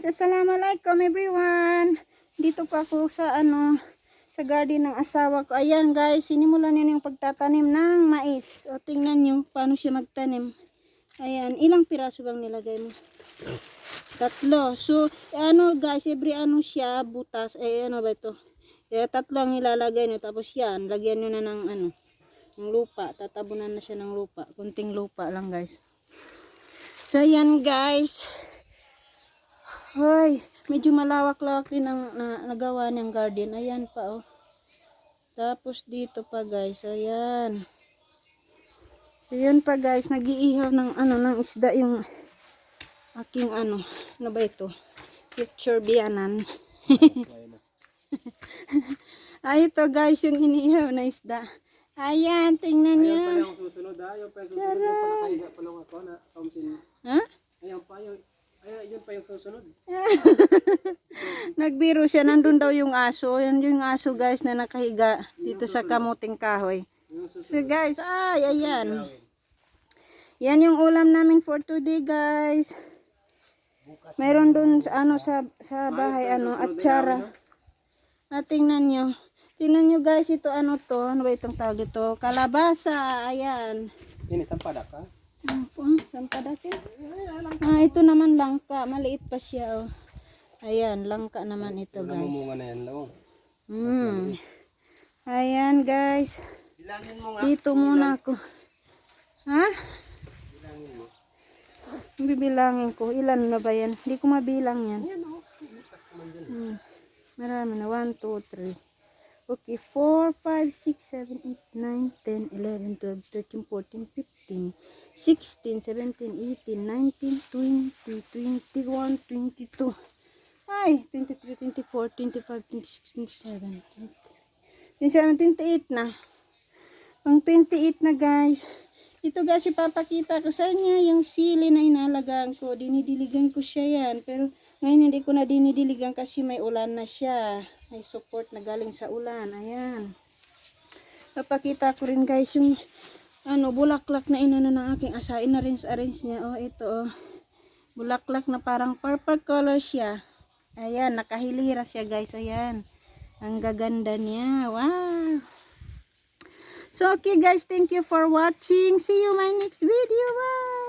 guys, assalamualaikum everyone. Dito pa ako sa ano sa garden ng asawa ko. Ayan guys, sinimulan niya yung pagtatanim ng mais. O tingnan niyo paano siya magtanim. Ayan, ilang piraso bang nilagay mo? Tatlo. So, ano guys, every ano siya, butas. Eh, ano ba ito? Eh, tatlo ang ilalagay niyo. Tapos yan, lagyan niyo na ng ano, ng lupa. Tatabunan na siya ng lupa. Kunting lupa lang guys. So, yan guys. Hoy, medyo malawak-lawak din ang na, nagawa niyang garden. Ayan pa oh. Tapos dito pa guys, ayan. So yan pa guys, nagiihaw ng ano ng isda yung aking ano, ano ba ito? Future biyanan. Ay ito guys, yung iniihaw na isda. Ayan, tingnan niyo. Ayaw yung susunod ha, yung pa yung susunod yung palakahiga pa lang ako na somsin. Ha? Ayaw pa yung, ayaw yun pa yung susunod. Nagbiro siya, nandun daw yung aso. Yan yung aso guys na nakahiga dito sa kamuting kahoy. So guys, ay, ayan. Yan yung ulam namin for today guys. Meron dun ano, sa, sa bahay, ano, atsara. At tingnan nyo. Tingnan nyo guys, ito ano to. Ano ba itong tawag ito? Kalabasa. Ayan. Ini sampada ka? Ano po? Langka. Maliit pa siya. Oh. Ayan, langka naman ito guys. Namumunga na yan lang. Hmm. Ayan guys. Dito muna ako. Ha? Bibilangin ko. Ilan na ba yan? Hindi ko mabilang yan. Hmm. Marami na. 1, 2, 3. Okay. 4, 5, 6, 7, 8, 9, 10, 11, 12, 13, 14, 15, 16, 17, 18, 19, 20, 21, 22. Ay, 23, 24, 25, 26, 27, 27, 28 na. Pang 28 na guys. Ito guys, ipapakita ko sa inyo yung sili na inalagaan ko. Dinidiligan ko siya yan. Pero ngayon hindi ko na dinidiligan kasi may ulan na siya. May support na galing sa ulan. Ayan. Papakita ko rin guys yung ano, bulaklak na inano ng aking asa. Inarrange-arrange niya. Oh, ito oh. Bulaklak na parang purple color siya. Ayan, nakahilira siya guys. Ayan. Ang gaganda niya. Wow. So, okay guys, thank you for watching. See you my next video. Bye!